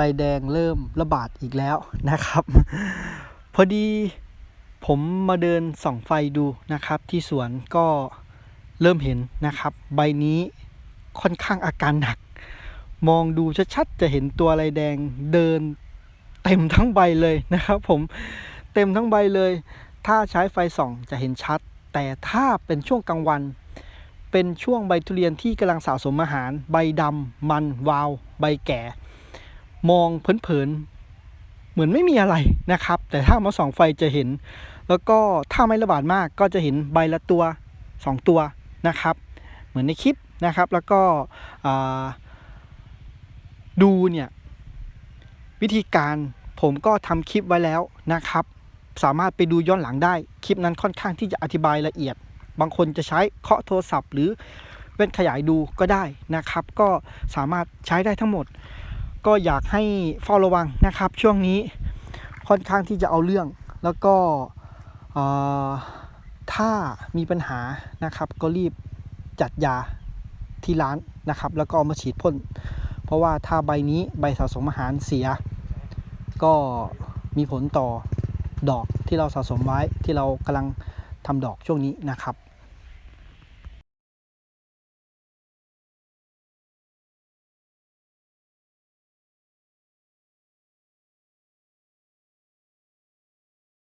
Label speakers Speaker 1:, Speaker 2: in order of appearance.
Speaker 1: ลายแดงเริ่มระบาดอีกแล้วนะครับ พอดีผมมาเดินส่องไฟดูนะครับ ที่สวนก็เริ่มเห็นนะครับ ใบนี้ค่อนข้างอาการหนัก มองดูชัดๆจะเห็นตัวลายแดงเดินเต็มทั้งใบเลยนะครับ ผมเต็มทั้งใบเลย ถ้าใช้ไฟส่องจะเห็นชัด แต่ถ้าเป็นช่วงกลางวัน เป็นช่วงใบทุเรียนที่กำลังสะสมอาหาร ใบดำมันวาว ใบแก่ มองเผินๆเหมือนไม่มีอะไรนะครับ แต่ถ้ามาส่องไฟจะเห็น แล้วก็ถ้าไม่ระบาดมากก็จะเห็นใบละตัว 2 ตัวนะครับ เหมือนในคลิปนะครับ แล้วก็ดูเนี่ยวิธีการผมก็ทำคลิปไว้แล้วนะครับ สามารถไปดูย้อนหลังได้ คลิปนั้นค่อนข้างที่จะอธิบายละเอียด บางคนจะใช้เคาะโทรศัพท์ หรือเว้นขยายดูก็ได้นะครับ ก็สามารถใช้ได้ทั้งหมด ก็อยากให้เฝ้าระวังนะครับ ช่วงนี้ค่อนข้างที่จะเอาเรื่อง แล้วก็ถ้ามีปัญหานะครับ ก็รีบจัดยาที่ร้านนะครับ แล้วก็เอามาฉีดพ่น เพราะว่าถ้าใบนี้ใบสะสมอาหารเสีย ก็มีผลต่อดอกที่เราสะสมไว้ที่เรากำลังทำดอกช่วงนี้นะครับ